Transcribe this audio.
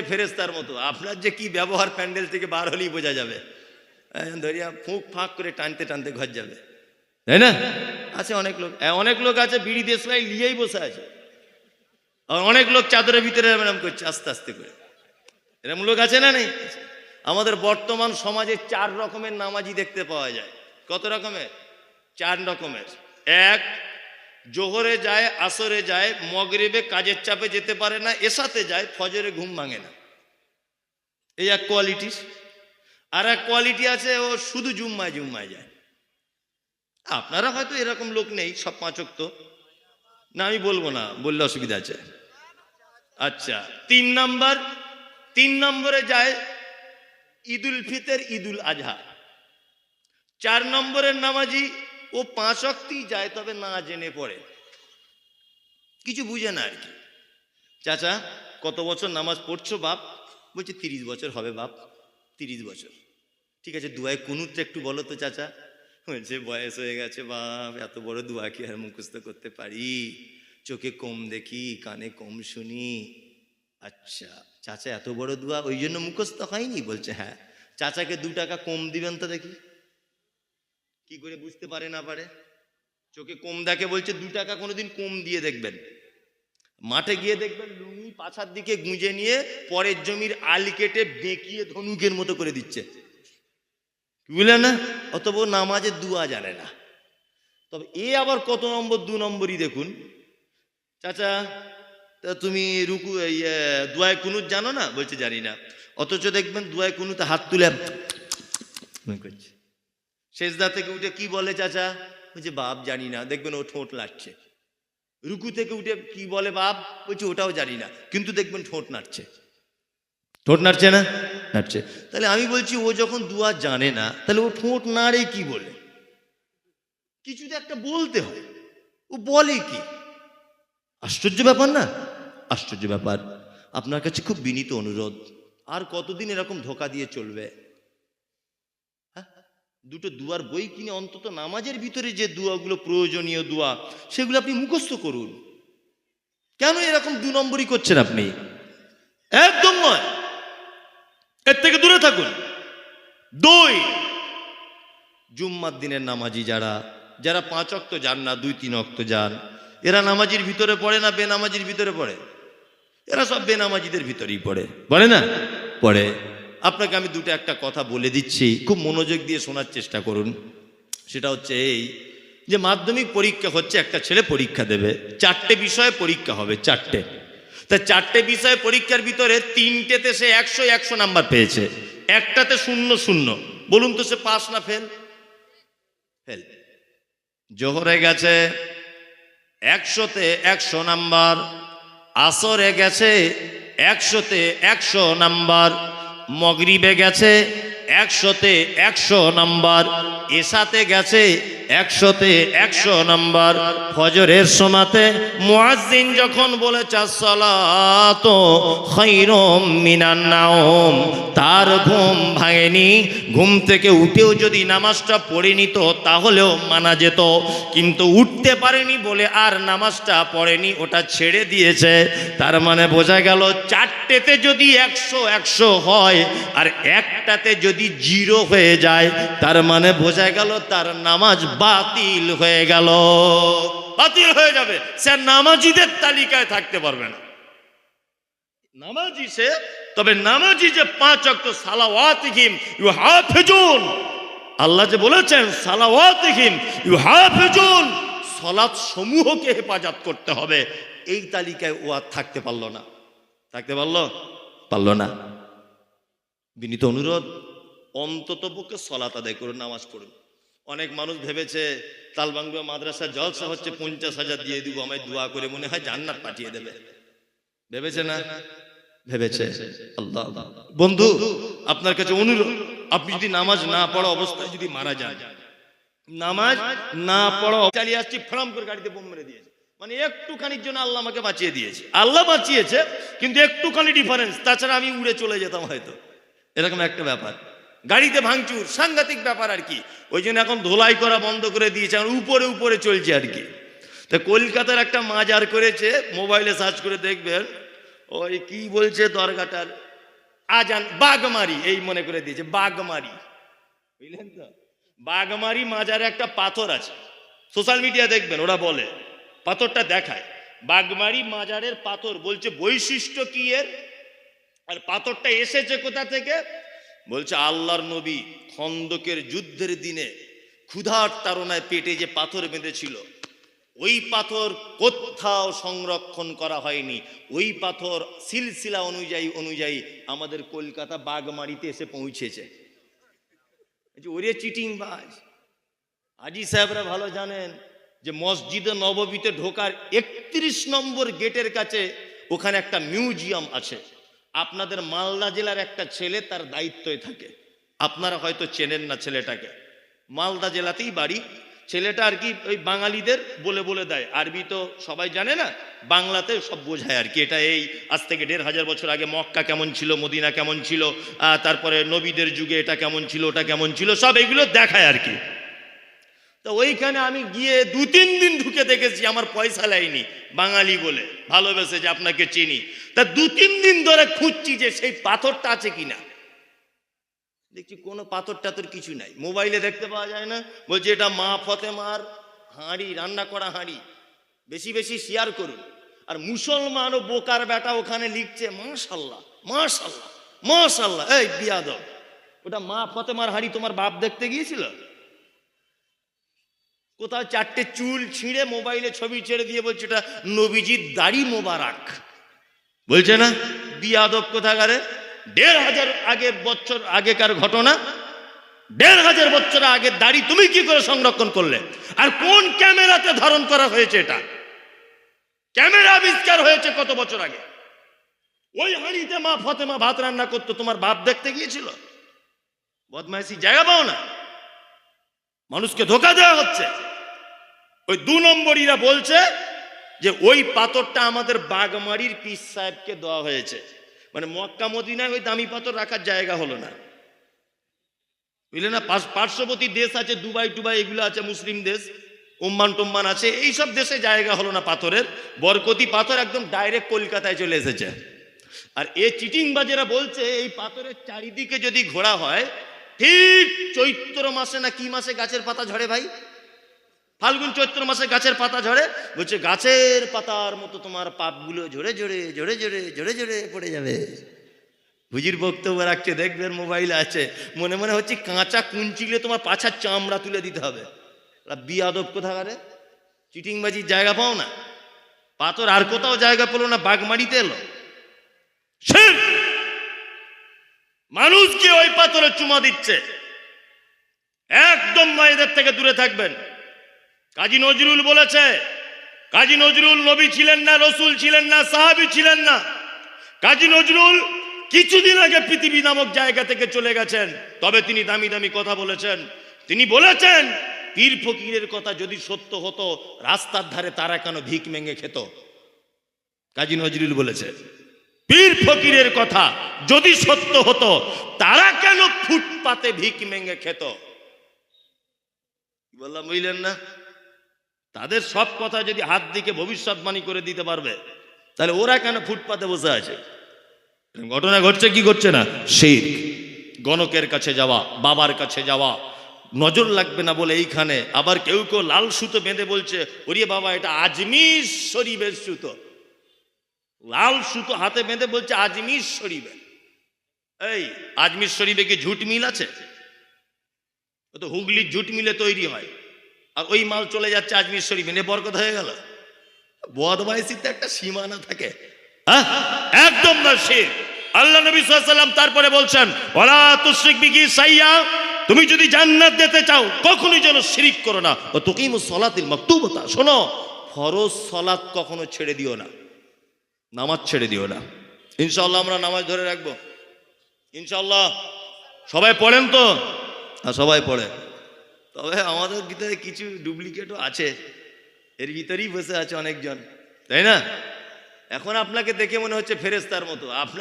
হচ্ছে ফেরেস্তার মতো। আপনার যে কি ব্যবহার প্যান্ডেল থেকে বার হলেই বোঝা যাবে। ধরিয়া ফুঁক ফাঁক করে টানতে টানতে ঘর যাবে। তাই না? আছে অনেক লোক। অনেক লোক আছে, বিড়ি দেশলাই নিয়েই বসে আছে। আর অনেক লোক চাদরের ভিতরে এরম করছে, আস্তে আস্তে করে। এরকম লোক আছে না নেই? আমাদের বর্তমান সমাজে চার রকমের নামাজি দেখতে পাওয়া যায়। কত রকমের? চার রকমের। এক জোহরে যায়, আসরে যায়, মগরিবে কাজের চাপে যেতে পারে না এসাতে যায়, ফজরে ঘুম ভাঙে না। এই এক কোয়ালিটি আর এক কোয়ালিটি আছে, ও শুধু জুম্মায় জুম্মায় যায়। আপনারা হয়তো এরকম লোক নেই, সব পাঁচক তো না, আমি বলব না, বললে অসুবিধা আছে। আচ্ছা তিন নাম্বার, তিন নম্বরে যায় ঈদুল ফিতর, ঈদুল আজহা। চার নম্বরের নামাজি ও পাঁচ অক্তেই যায় তবে না জেনে পড়ে। কিছু বুঝে না আর কি। চাচা, কত বছর নামাজ পড়ছো বাপ? বলছে তিরিশ বছর হবে বাপ, তিরিশ বছর। ঠিক আছে, দুয়ায় কুনুরটা একটু বলো তো চাচা। বলছে, বয়স হয়ে গেছে বাপ, এত বড় দুয়া কি আর মুখস্থ করতে পারি? চোখে কম দেখি, কানে কম শুনি। আচ্ছা চাচা এত বড় দুয়া, ওই জন্য মুখস্থ হয়নি? বলছে হ্যাঁ। চাচাকে দু টাকা কম দিবেন তো দেখি। কি করে বুঝতে পারে না পারে? চোখে কম দেখে বলছে, দু টাকা কোনোদিন কম দিয়ে দেখবেন। মাঠে গিয়ে দেখবেন, লুঙ্গি পাছার দিকে গুঁজে নিয়ে পরের জমির আলি কেটে বেঁকিয়ে ধনুকের মতো করে দিচ্ছে। বুঝলেন না? অতব নামাজের দুয়া জানে না। তবে এ আবার কত নম্বর, দু নম্বরই দেখুন। চাচা, তা তুমি রুকু দুয়ায় কুনুত জানো না? বলছে, জানি না। অথচ দেখবেন দুয়ায় কুনুতে হাত তুলে করছে শেষদা থেকে উঠে কি বলে চাচা? বলছে বাপ জানি না, দেখবেন ও ঠোঁট নাড়ছে। রুকু থেকে উঠে কি বলে বাপ? বলছে, ওটাও জানি না, কিন্তু দেখবেন ঠোঁট নাড়ছে। ঠোঁট নাড়ছে না? নাড়ছে। তাহলে আমি বলছি, ও যখন দুয়া জানে না, তাহলে ও ঠোঁট নাড়ে কি বলে? কিছু তো একটা বলতে হয়। ও বলে কি? আশ্চর্য ব্যাপার না? আশ্চর্য ব্যাপার। আপনার কাছে খুব বিনীত অনুরোধ। আর কতদিন এরকম ধোকা দিয়ে চলবে? দুটো দুয়ার বই কিনে অন্তত নামাজের ভিতরে যে দুয়াগুলো প্রয়োজনীয় দুয়া, সেগুলো আপনি মুখস্থ করুন। কেন এরকম দু নম্বরই করছেন আপনি? একদম নয়। এর থেকে দূরে থাকুন। দুই, জুম্মার দিনের নামাজি যারা যারা পাঁচ অক্ত যান না, দুই, তিন অক্ত যান, এরা নামাজির ভিতরে পড়ে না বেনামাজির ভিতরে পড়ে? এরা সব বেনামাজিদের ভিতরেই পড়ে। পড়ে না? পড়ে। আপনাকে আমি দুটো একটা কথা বলে দিচ্ছি, খুব মনোযোগ দিয়ে শোনার চেষ্টা করুন। সেটা হচ্ছে এই যে মাধ্যমিক পরীক্ষা হচ্ছে, একটা ছেলে পরীক্ষা দেবে, চারটে বিষয়ে পরীক্ষা হবে, চারটে। তা চারটে বিষয়ে পরীক্ষার ভিতরে তিনটেতে সে একশো একশো নাম্বার পেয়েছে, একটাতে শূন্য শূন্য। বলুন তো সে পাস না ফেল? ফেল। জোহরে গেছে, একশোতে একশো নাম্বার, আসরে গেছে, একশোতে একশো নাম্বার মগরিবে গেছে একশোতে একশো নাম্বার এসাতে গেছে একশোতে একশো নাম্বার ফজরের সমাতে মুয়াজ্জিন যখন বলেছে সালাত খৈরম মিনান নাওম তার ঘুম ভাঙেনি। ঘুম থেকে উঠেও যদি নামাজটা পড়ে নিত, তাহলেও মানা যেত। কিন্তু উঠতে পারেনি বলে আর নামাজটা পড়েনি, ওটা ছেড়ে দিয়েছে। তার মানে বোঝা গেল, চারটেতে যদি একশো একশো হয় আর একটাতে যদি জিরো হয়ে যায়, তার মানে বোঝা গেল তার নামাজ বাতিল হয়ে গেল। বাতিল হয়ে যাবে। সে নামাজিদের তালিকায় থাকতে পারবে না। নামাজি সে, তবে নামাজি যে পাঁচ অক্ত সালাওয়াতিহিম ইউ হাফেজুন আল্লাহ যে বলেছেন, সালাওয়াতিহিম ইউ হাফেজুন সলাৎ সমূহকে হেফাজত করতে হবে। এই তালিকায় ও আর থাকতে পারল না। থাকতে পারল? পারল না। বিনীত অনুরোধ অন্তত পক্ষে সলাত আদায় করুন, নামাজ পড়ুন। অনেক মানুষ ভেবেছে, তালবাংলা মাদ্রাসা জলসা হচ্ছে পঞ্চাশ হাজার দিয়ে দিব, আমায় দোয়া করে মনে হয় জান্নাত পাঠিয়ে দেবে। ভেবেছে না? ভেবেছে। আল্লাহ। বন্ধু, আপনার কাছে অনুরোধ, আপনি যদি নামাজ না পড়া অবস্থায় যদি মারা যান, নামাজ না পড়া চালিয়ে আসছি, ফ্রাম করে গাড়িতে বোম মেরে দিয়েছে। মানে একটুখানির জন্য আল্লাহ আমাকে বাঁচিয়ে দিয়েছে। আল্লাহ বাঁচিয়েছে, কিন্তু একটুখানি ডিফারেন্স তাছাড়া আমি উড়ে চলে যেতাম হয়তো। এরকম একটা ব্যাপার। গাড়িতে ভাঙচুর, সাংঘাতিক ব্যাপার আর কি। ওই জন্য এখন ধোলাই করা বন্ধ করে দিয়েছে এখন উপরে উপরে চলছে আর কি। তা কলকাতার একটা মাজার করেছে, মোবাইলে সার্চ করে দেখবেন। ওই কি বলছে দরগাটার? আজান, বাগমারি, এই মনে করে দিয়েছে, বাগমারি। বুঝলেন তো? বাগমারি মাজারে একটা পাথর আছে। সোশ্যাল মিডিয়া দেখবেন, ওরা বলে, পাথরটা দেখায়। বাগমারি মাজারের পাথর বলছে বৈশিষ্ট্য কি এর? আর পাথরটা এসেছে কোথা থেকে? বলছে, আল্লাহর নবী খন্দকের যুদ্ধের দিনে ক্ষুধার তাড়নায় পেটে যে পাথর বেঁধেছিল, ওই পাথর কোথাও সংরক্ষণ করা হয়নি। ওই পাথর সিলসিলা অনুযায়ী অনুযায়ী আমাদের কলকাতা বাগমারিতে এসে পৌঁছেছে। ওরে চিটিং বাজ আজি সাহেবরা ভালো জানেন যে মসজিদে নববীতে ঢোকার একত্রিশ নম্বর গেটের কাছে ওখানে একটা মিউজিয়াম আছে। আপনাদের মালদা জেলার একটা ছেলে তার দায়িত্বে থাকে। আপনারা হয়তো চেনেন না ছেলেটাকে। মালদা জেলাতেই বাড়ি। ছেলেটা আর কি ওই বাঙালিদের বলে বলে দেয়। আরবি তো সবাই জানে না, বাংলাতে সব বোঝায় আর কি। এটা এই আজ থেকে দেড় হাজার বছর আগে মক্কা কেমন ছিল, মদিনা কেমন ছিল তারপরে নবীদের যুগে এটা কেমন ছিল, ওটা কেমন ছিল, সব এগুলো দেখায় আর কি। তো ওইখানে আমি গিয়ে দু তিন দিন ঢুকে দেখেছি, আমার পয়সা লাইনি, বাঙালি বলে, ভালোবেসে যে আপনাকে চিনি। তা দু তিন দিন ধরে খুঁজছি যে সেই পাথরটা আছে কিনা। দেখছি কোনো পাথর টাথর কিছু নাই। মোবাইলে দেখতে পাওয়া যায় না, বলছে এটা মা ফতেমার হাঁড়ি, রান্না করা হাঁড়ি। বেশি বেশি শেয়ার করুন। আর মুসলমান ও বোকার বেটা ওখানে লিখছে, মাশাল্লাহ মাশাল্লাহ মাশাল্লাহ, এই বিয়াদব। ওটা মা ফতেমার হাঁড়ি তোমার বাপ দেখতে গিয়েছিল? কোথাও চারটে চুল ছিঁড়ে মোবাইলে ছবি ছেড়ে দিয়ে বলছে, এটা নবীজির দাড়ি মোবারক। বলছে না? বিয়াদব কোথাকারে? দেড় হাজার আগে বছর আগেকার ঘটনা। দেড় হাজার বছর আগে দাড়ি তুমি কি করে সংরক্ষণ করলে? আর কোন ক্যামেরাতে ধারণ করা হয়েছে এটা? ক্যামেরা আবিষ্কার হয়েছে কত বছর আগে? ওই হাঁড়িতে মা ফতেমা ভাত রান্না করতো, তোমার বাপ দেখতে গিয়েছিল? বদমাইশি জায়গা পাও না? মানুষকে ধোকা দেওয়া হচ্ছে। ওই দু নম্বরীরা বলছে যে ওই পাথরটা আমাদের বাগমারির পিস সাহেবকে দেওয়া হয়েছে। মানে মক্কা মদিনায় ওই দামি পাথর রাখার জায়গা হলো না। বুঝলে না? পার্শ্ববর্তী দেশ আছে, দুবাই টুবাই এগুলো আছে, মুসলিম দেশ ওম্মান টোম্মান আছে এই সব দেশে জায়গা হলো না পাথরের। বরকতি পাথর একদম ডাইরেক্ট কলকাতায় চলে এসেছে। আর এ চিটিং বাজেরা বলছে, এই পাথরের চারিদিকে যদি ঘোরা হয়, ঠিক চৈত্র মাসে না কি মাসে গাছের পাতা ঝরে ভাই? ফাল্গুন চৈত্র মাসে গাছের পাতা ঝরে, বলছে, গাছের পাতার মতো তোমার পাপগুলো ঝরে ঝরে ঝরে ঝরে ঝরে ঝরে পড়ে যাবে। হুজির বক্তব্য রাখছে, দেখবেন মোবাইল আছে, মনে মনে হচ্ছে কাঁচা কুঞ্চিলে তোমার পাছার চামড়া তুলে দিতে হবে। বিয়াদব কোথাকারে? চিটিংবাজির জায়গা পাও না? পাথর আর কোথাও জায়গা পেল না বাগমারিতে এলো! মানুষকে ওই পাথরে চুমা দিচ্ছে। একদম মায়েদের থেকে দূরে থাকবেন। কাজী নজরুল বলেছে, কাজী নজরুল নবী ছিলেন না, রসুল ছিলেন না, সাহাবি ছিলেন না। কাজী নজরুল কিছুদিন আগে পৃথিবী নামক জায়গা থেকে চলে গেছেন, তবে তিনি দামি দামি কথা বলেছেন। তিনি বলেছেন, পীর ফকিরের কথা যদি সত্য হতো, রাস্তার ধারে তারা কেন ভিক মেঙে খেত? কাজী নজরুল বলেছে, পীর ফকিরের কথা যদি সত্য হতো, তারা কেন ফুটপাতে ভিক মেঙে খেত? বললাম, বুঝলেন না? তাদের সব কথা যদি হাত দিকে ভবিষ্যৎবাণী করে দিতে পারবে, তাহলে ওরা কেন ফুটপাতে বসে আছে? ঘটনা ঘটছে, কি ঘটছে না? সেই গণকের কাছে যাওয়া, বাবার কাছে যাওয়া, নজর লাগবে না বলে এইখানে। আবার কেউ কেউ লাল সুতো বেঁধে বলছে, ওরে বাবা, এটা আজমির শরীফের সুতো। লাল সুতো হাতে বেঁধে বলছে, আজমির শরীফে এই, আজমির শরীফে কি ঝুট মিল আছে? তো হুগলির ঝুট মিলে তৈরি হয়। আর ওই মাল চলে যাচ্ছে আজমির শরীফে নে বরকত হয়ে গেল। বদমাইশিতে একটা সীমানা থাকে। হ্যাঁ? একদম না আল্লাহ নবী সাল্লাম তারপরে বলছেন ওলা তুশরিক বিকি সাইয়া তুমি যদি জান্নাত দিতে চাও, কখনোই যেন শিরিক করো না। ও তোকেই সলাতিল মাকতুবতা শোনো, ফরজ সলাত কখনো ছেড়ে দিও না। নামাজ ছেড়ে দিও না। ইনশাআল্লাহ আমরা নামাজ ধরে রাখব। ইনশাআল্লাহ। সবাই পড়েন তো? হ্যাঁ সবাই পড়ে। তবে আমাদের ভিতরে কিছু ডুপ্লিকেটও আছে। এর ভিতরেই বসে আছে অনেকজন। তাই না? এখন আপনাকে দেখে মনে হচ্ছে ফেরেস্তার মতো। আপনার